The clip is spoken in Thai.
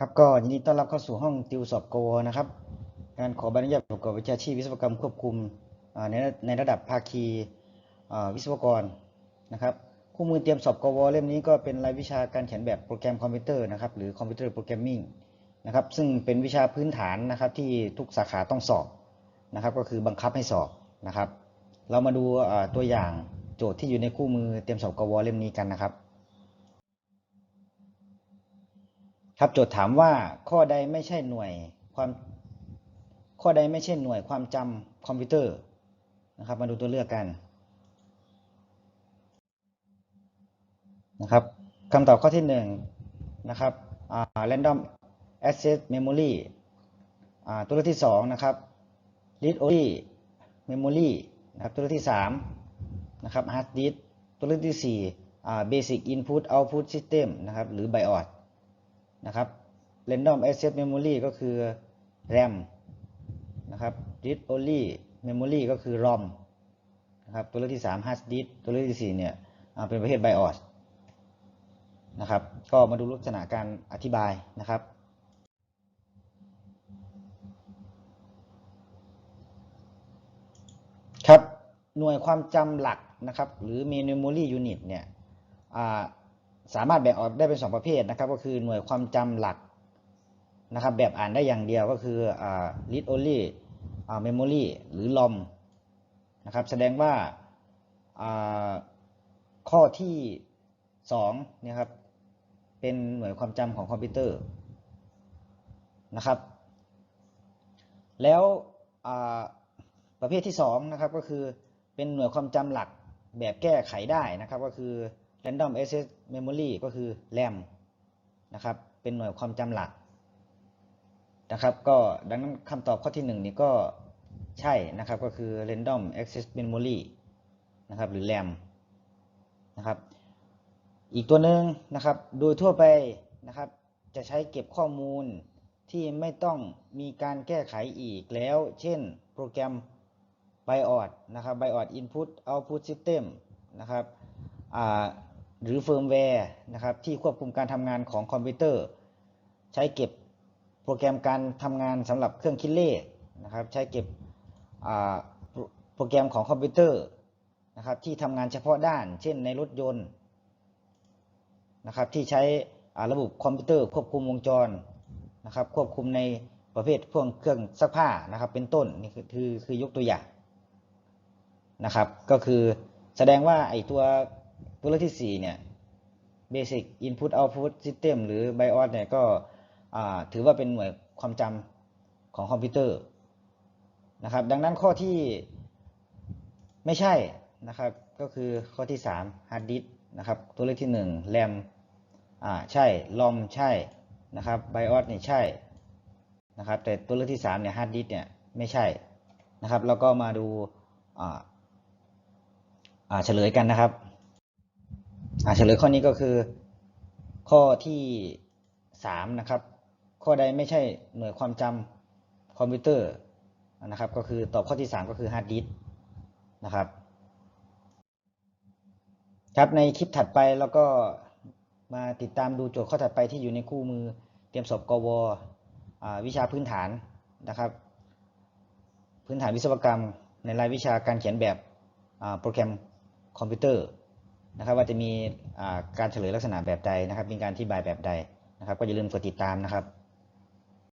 ครับก็ยินดีต้อนรับเข้าสู่ห้องติวสอบกวนะครับ การขอใบอนุญาตประกอบวิชาชีพวิศวกรรมควบคุมในในระดับภาคีวิศวกรนะครับคู่มือเตรียมสอบกวเล่มนี้ก็เป็นรายวิชาการเขียนแบบโปรแกรมคอมพิวเตอร์นะครับหรือคอมพิวเตอร์โปรแกรมมิ่งนะครับซึ่งเป็นวิชาพื้นฐานนะครับที่ทุกสาขาต้องสอบนะครับก็คือบังคับให้สอบนะครับ เรามาดูตัวอย่างโจทย์ที่อยู่ในคู่มือเตรียมสอบกวเล่มนี้กันนะครับ ครับโจทย์ถามว่าข้อใดไม่ใช่หน่วยความข้อใดไม่ใช่หน่วยความจำคอมพิวเตอร์นะครับ มาดูตัวเลือกกันนะครับคำตอบข้อที่หนึ่งนะครับ random access memory ตัวเลือกที่สองนะครับ read only memory นะครับตัวเลือกที่สามนะครับ hard disk ตัวเลือกที่สี่ basic input output system นะครับหรือ BIOS นะครับ random access memory ก็คือ RAM นะครับ read only memory ก็คือ ROM นะครับตัวเลือกที่ 3 hard disk ตัวเลือกที่ 4 เนี่ยเป็นประเภท BIOS นะครับ ก็มาดูลักษณะการอธิบายนะครับครับหน่วยความจำหลักนะครับ หรือ Memory unit เนี่ย สามารถแบ่งออกได้เป็น 2 ประเภทนะครับ ก็คือหน่วยความจำหลักนะครับ แบบอ่านได้อย่างเดียวก็คือ read only อ่า memory หรือ ROM นะครับ แสดงว่าข้อที่2นีครับ เป็นหน่วยความจำของคอมพิวเตอร์นะครับ แล้วประเภทที่2นะครับก็คือเป็นหน่วยความจำหลักแบบแก้ไขได้นะครับ ก็คือ random access memory ก็คือ RAM นะครับ เป็นหน่วยความจำหลักนะครับ ก็ดังนั้นคำตอบข้อที่1นี่ก็ใช่นะครับ ก็คือ random access memory นะครับ หรือ RAM นะครับ อีกตัวหนึ่งนะครับ โดยทั่วไปนะครับ จะใช้เก็บข้อมูลที่ไม่ต้องมีการแก้ไขอีกแล้ว เช่น โปรแกรม BIOS นะครับ BIOS Input Output System นะครับ หรือเฟิร์มแวร์นะครับที่ควบคุมการทำงานของคอมพิวเตอร์ ใช้เก็บโปรแกรมการทำงานสำหรับเครื่องคิดเลขนะครับใช้เก็บโปรแกรมของคอมพิวเตอร์นะครับที่ทำงานเฉพาะด้าน เช่นในรถยนต์นะครับที่ใช้ระบบคอมพิวเตอร์ควบคุมวงจรนะครับควบคุมในประเภทพวกเครื่องซักผ้านะครับเป็นต้นนี่คือคือคือยกตัวอย่างนะครับก็คือแสดงว่าไอตัว ตัวเลือกที่ 4 เนี่ย Basic Input Output System หรือ BIOS เนี่ยก็ถือว่าเป็นหน่วยความจำของคอมพิวเตอร์นะครับ ดังนั้นข้อที่ไม่ใช่นะครับ ก็คือข้อที่ 3 Hard Disk นะครับ ตัวเลขที่ 1 RAM อ่าใช่ ROM ใช่นะครับ BIOS เนี่ยใช่นะครับ แต่ตัวเลือกที่ 3 เนี่ย Hard Disk เนี่ยไม่ใช่นะครับ แล้วก็มาดูอ่าเฉลยกันนะครับ เฉลยข้อนี้ก็คือ ข้อที่3นะครับ ข้อใดไม่ใช่หน่วยความจำคอมพิวเตอร์นะครับ ก็คือตอบข้อที่3ก็คือ Hard Disk นะครับ ครับในคลิปถัดไปแล้วก็มาติดตามดูโจทย์ข้อถัดไปที่อยู่ในคู่มือเตรียมสอบกวอวิชาพื้นฐานนะครับ พื้นฐานวิศวกรรมในรายวิชาการเขียนแบบโปรแกรมคอมพิวเตอร์ นะครับว่าจะมีการเฉลยลักษณะแบบใดนะครับ มีการอธิบายแบบใดนะครับ ก็อย่าลืมกดติดตามนะครับ